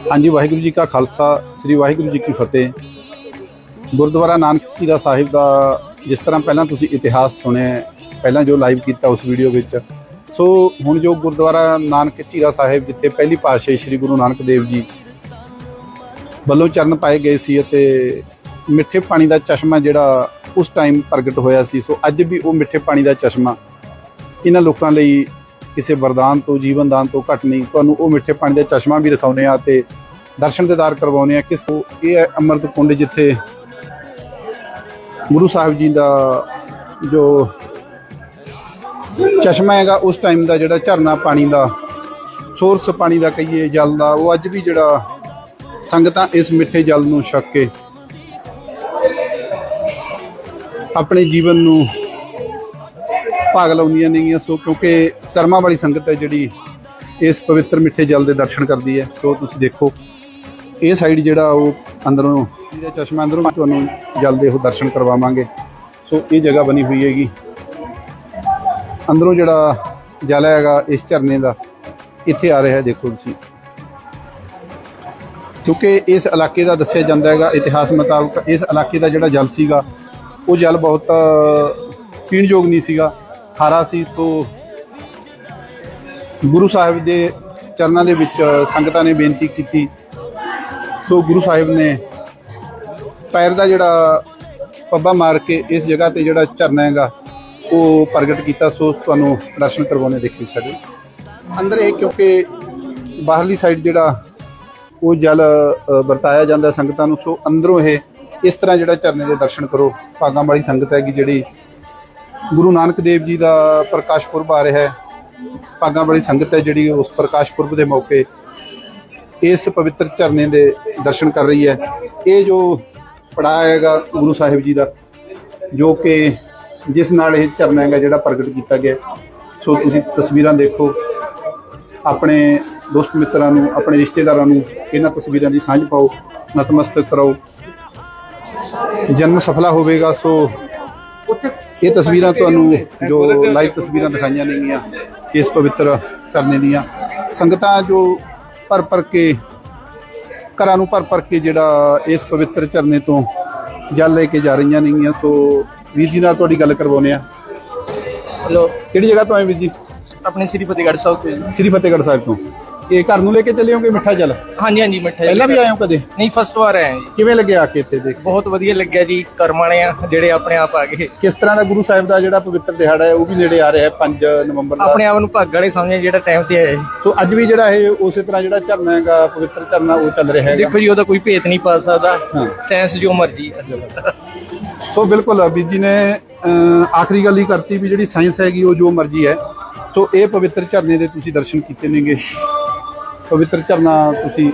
ਹਾਂਜੀ, ਵਾਹਿਗੁਰੂ ਜੀ ਕਾ ਖਾਲਸਾ, ਸ੍ਰੀ ਵਾਹਿਗੁਰੂ ਜੀ ਕੀ ਫਤਿਹ। ਗੁਰਦੁਆਰਾ ਨਾਨਕ ਝੀਰਾ ਸਾਹਿਬ ਦਾ ਜਿਸ ਤਰ੍ਹਾਂ ਪਹਿਲਾਂ ਤੁਸੀਂ ਇਤਿਹਾਸ ਸੁਣਿਆ ਪਹਿਲਾਂ ਜੋ ਲਾਈਵ ਕੀਤਾ ਉਸ ਵੀਡੀਓ ਵਿੱਚ। ਸੋ ਹੁਣ ਜੋ ਗੁਰਦੁਆਰਾ ਨਾਨਕ ਝੀਰਾ ਸਾਹਿਬ ਜਿੱਥੇ ਪਹਿਲੀ ਪਾਤਸ਼ਾਹੀ ਸ੍ਰੀ ਗੁਰੂ ਨਾਨਕ ਦੇਵ ਜੀ ਵੱਲੋਂ ਚਰਨ ਪਾਏ ਗਏ ਸੀ ਅਤੇ ਮਿੱਠੇ ਪਾਣੀ ਦਾ ਚਸ਼ਮਾ ਜਿਹੜਾ ਉਸ ਟਾਈਮ ਪ੍ਰਗਟ ਹੋਇਆ ਸੀ, ਸੋ ਅੱਜ ਵੀ ਉਹ ਮਿੱਠੇ ਪਾਣੀ ਦਾ ਚਸ਼ਮਾ ਇਹਨਾਂ ਲੋਕਾਂ ਲਈ ਕਿਸੇ ਵਰਦਾਨ ਤੋਂ ਜੀਵਨ ਦਾਨ ਤੋਂ ਘੱਟ ਨਹੀਂ। ਤੁਹਾਨੂੰ ਉਹ ਮਿੱਠੇ ਪਾਣੀ ਦਾ ਚਸ਼ਮਾ ਵੀ ਦਿਖਾਉਨੇ ਆ ਤੇ ਦਰਸ਼ਨ ਦੇਦਾਰ ਕਰਵਾਉਨੇ ਆ ਕਿਸ ਤੋਂ ਇਹ ਹੈ ਅੰਮ੍ਰਿਤ ਕੁੰਡ ਜਿੱਥੇ ਗੁਰੂ ਸਾਹਿਬ ਜੀ ਦਾ ਜੋ ਚਸ਼ਮਾ ਹੈਗਾ, ਉਸ ਟਾਈਮ ਦਾ ਜਿਹੜਾ ਝਰਨਾ ਪਾਣੀ ਦਾ ਸੋਰਸ ਪਾਣੀ ਦਾ ਕਹੀਏ, ਜਲ ਦਾ, ਉਹ ਅੱਜ ਵੀ ਜਿਹੜਾ ਸੰਗਤਾਂ ਇਸ ਮਿੱਠੇ ਜਲ ਨੂੰ ਛਕ ਕੇ ਆਪਣੇ ਜੀਵਨ ਨੂੰ ਭਾਗ ਲਾਉਂਦੀਆਂ ਨੇਗੀਆਂ, ਸੋ ਕਿਉਂਕਿ ਕਰਮਾਂ ਵਾਲੀ ਸੰਗਤ ਹੈ ਜਿਹੜੀ ਇਸ ਪਵਿੱਤਰ ਮਿੱਠੇ ਜਲ ਦੇ ਦਰਸ਼ਨ ਕਰਦੀ ਹੈ, ਸੋ ਤੁਸੀਂ ਦੇਖੋ, ਇਹ ਸਾਈਡ ਜਿਹੜਾ ਉਹ ਅੰਦਰੋਂ, ਇਹਦਾ ਚਸ਼ਮਾ ਅੰਦਰੋਂ ਤੁਹਾਨੂੰ ਜਲ ਦੇ ਉਹ ਦਰਸ਼ਨ ਕਰਵਾਵਾਂਗੇ। ਸੋ ਇਹ ਜਗ੍ਹਾ ਬਣੀ ਹੋਈ ਹੈਗੀ। ਅੰਦਰੋਂ ਜਿਹੜਾ ਜਲ ਹੈਗਾ ਇਸ ਝਰਨੇ ਦਾ, ਇੱਥੇ ਆ ਰਿਹਾ ਦੇਖੋ ਤੁਸੀਂ। ਕਿਉਂਕਿ ਇਸ ਇਲਾਕੇ ਦਾ ਦੱਸਿਆ ਜਾਂਦਾ ਹੈਗਾ, ਇਤਿਹਾਸ ਮੁਤਾਬਕ ਇਸ ਇਲਾਕੇ ਦਾ ਜਿਹੜਾ ਜਲ ਸੀਗਾ, ਉਹ ਜਲ ਬਹੁਤ ਪੀਣਯੋਗ ਨਹੀਂ ਸੀਗਾ। ਖਾਰਾ ਸੀ, ਸੋ ਗੁਰੂ ਸਾਹਿਬ ਦੇ ਚਰਨਾਂ ਦੇ ਵਿੱਚ ਸੰਗਤਾਂ ਨੇ ਬੇਨਤੀ ਕੀਤੀ। ਸੋ ਗੁਰੂ ਸਾਹਿਬ ਨੇ ਪੈਰ ਦਾ ਜਿਹੜਾ ਪੱਬਾ ਮਾਰ ਕੇ ਇਸ ਜਗ੍ਹਾ ਤੇ ਜਿਹੜਾ ਝਰਨਾ ਹੈਗਾ, ਉਹ ਪ੍ਰਗਟ ਕੀਤਾ। ਸੋ ਤੁਹਾਨੂੰ ਦਰਸ਼ਨ ਕਰਵਾਉਣੇ ਵੀ ਸਾਡੇ। ਅੰਦਰ ਇਹ ਕਿਉਂਕਿ ਬਾਹਰਲੀ ਸਾਈਡ ਜਿਹੜਾ, ਉਹ ਜਲ ਵਰਤਾਇਆ ਜਾਂਦਾ ਸੰਗਤਾਂ ਨੂੰ। ਸੋ ਅੰਦਰੋਂ ਇਹ ਇਸ ਤਰ੍ਹਾਂ ਜਿਹੜਾ ਝਰਨੇ ਦੇ ਦਰਸ਼ਨ ਕਰੋ। ਭਾਗਾਂ ਵਾਲੀ ਸੰਗਤ ਹੈਗੀ ਜਿਹੜੀ ਗੁਰੂ ਨਾਨਕ ਦੇਵ ਜੀ ਦਾ ਪ੍ਰਕਾਸ਼ ਪੁਰਬ ਆ ਰਿਹਾ ਹੈ। ਭਾਗਾਂ ਵਾਲੀ ਸੰਗਤ ਹੈ ਜਿਹੜੀ ਉਸ ਪ੍ਰਕਾਸ਼ ਪੁਰਬ ਦੇ ਮੌਕੇ ਇਸ ਪਵਿੱਤਰ ਝਰਨੇ ਦੇ ਦਰਸ਼ਨ ਕਰ ਰਹੀ ਹੈ। ਇਹ ਜੋ ਪੜਾ ਹੈਗਾ ਗੁਰੂ ਸਾਹਿਬ ਜੀ ਦਾ, ਜੋ ਕਿ ਜਿਸ ਨਾਲ ਇਹ ਝਰਨਾ ਹੈਗਾ ਜਿਹੜਾ ਪ੍ਰਗਟ ਕੀਤਾ ਗਿਆ। ਸੋ ਤੁਸੀਂ ਤਸਵੀਰਾਂ ਦੇਖੋ, ਆਪਣੇ ਦੋਸਤ ਮਿੱਤਰਾਂ ਨੂੰ, ਆਪਣੇ ਰਿਸ਼ਤੇਦਾਰਾਂ ਨੂੰ ਇਹਨਾਂ ਤਸਵੀਰਾਂ ਦੀ ਸਾਂਝ ਪਾਓ, ਨਤਮਸਤਕ ਕਰੋ। ਜਨਮ ਸਫਲਾ ਹੋਵੇਗਾ, ਸੋ ਇਹ ਤਸਵੀਰਾਂ ਤੁਹਾਨੂੰ ਜੋ ਲਾਈਵ ਤਸਵੀਰਾਂ ਦਿਖਾਈਆਂ ਨੇਗੀਆਂ ਇਸ ਪਵਿੱਤਰ ਕਰਨੇ ਦੀਆਂ। ਸੰਗਤਾਂ ਜੋ ਭਰ ਭਰ ਕੇ ਘਰਾਂ ਨੂੰ ਭਰ ਭਰ ਕੇ ਜਿਹੜਾ ਇਸ ਪਵਿੱਤਰ ਝਰਨੇ ਤੋਂ ਜਲ ਲੈ ਕੇ ਜਾ ਰਹੀਆਂ ਨੇਗੀਆਂ ਸੋ ਵੀਰ ਜੀ ਨਾਲ ਤੁਹਾਡੀ ਗੱਲ ਕਰਵਾਉਨੇ ਆ ਹੈਲੋ ਕਿਹੜੀ ਜਗ੍ਹਾ ਤੋਂ ਆਏ ਵੀਰ ਜੀ? ਆਪਣੇ ਸ੍ਰੀ ਫਤਿਹਗੜ੍ਹ ਸਾਹਿਬ ਤੋਂ ਜੀ। ਸ੍ਰੀ ਫਤਿਹਗੜ੍ਹ ਸਾਹਿਬ ਤੋਂ। ਇਹ ਘਰ ਨੂੰ ਲੈ ਕੇ ਚੱਲੇ ਹੋਗੇ ਮਿੱਠਾ ਜਲ ਹਾਂਜੀ ਹਾਂਜੀ ਮਿੱਠਾ ਪਹਿਲਾਂ ਵੀ ਆਏ ਹੋ ਕਦੇ? ਨਹੀਂ ਫਸਟ ਵਾਰ ਆਏ ਹਾਂ ਜੀ। ਕਿਵੇਂ ਲੱਗਿਆ ਆ ਕੇ ਇੱਥੇ ਦੇਖ ਬਹੁਤ ਵਧੀਆ ਲੱਗਿਆ ਜੀ ਕਰਮ ਵਾਲੇ ਆ ਜਿਹੜੇ ਆਪਣੇ ਆਪ ਆ ਗਏ। ਕਿਸ ਤਰ੍ਹਾਂ ਦਾ ਗੁਰੂ ਸਾਹਿਬ ਦਾ ਜਿਹੜਾ ਪਵਿੱਤਰ ਦਿਹਾੜਾ ਹੈ ਉਹ ਵੀ ਨੇੜੇ ਆ ਰਿਹਾ ਹੈ 5 ਨਵੰਬਰ ਦਾ? ਆਪਣੇ ਆਪ ਨੂੰ ਭਾਗ ਵਾਲੇ ਸਮਝੇ ਜਿਹੜਾ ਟਾਈਮ ਤੇ ਆਇਆ ਜੀ। ਸੋ ਅੱਜ ਵੀ ਜਿਹੜਾ ਇਹ ਉਸੇ ਤਰ੍ਹਾਂ ਜਿਹੜਾ ਝਰਨਾ ਹੈਗਾ ਪਵਿੱਤਰ ਝਰਨਾ ਉਹ ਚੱਲ ਰਿਹਾ ਹੈਗਾ। ਦੇਖੋ ਜੀ ਉਹਦਾ ਕੋਈ ਭੇਤ ਨਹੀਂ ਪਾ ਸਕਦਾ। ਸਾਇੰਸ ਜੋ ਮਰਜ਼ੀ ਸੋ ਬਿਲਕੁਲ ਵੀਰ ਜੀ ਨੇ ਆਖਰੀ ਗੱਲ ਹੀ ਕਰਤੀ ਵੀ ਜਿਹੜੀ ਸਾਇੰਸ ਹੈਗੀ ਉਹ ਜੋ ਮਰਜ਼ੀ ਹੈ। ਸੋ ਇਹ ਪਵਿੱਤਰ ਝਰਨੇ ਦੇ ਤੁਸੀਂ ਦਰਸ਼ਨ ਕੀਤੇ ਨੇਗੇ। ਪਵਿੱਤਰ ਝਰਨਾ ਤੁਸੀਂ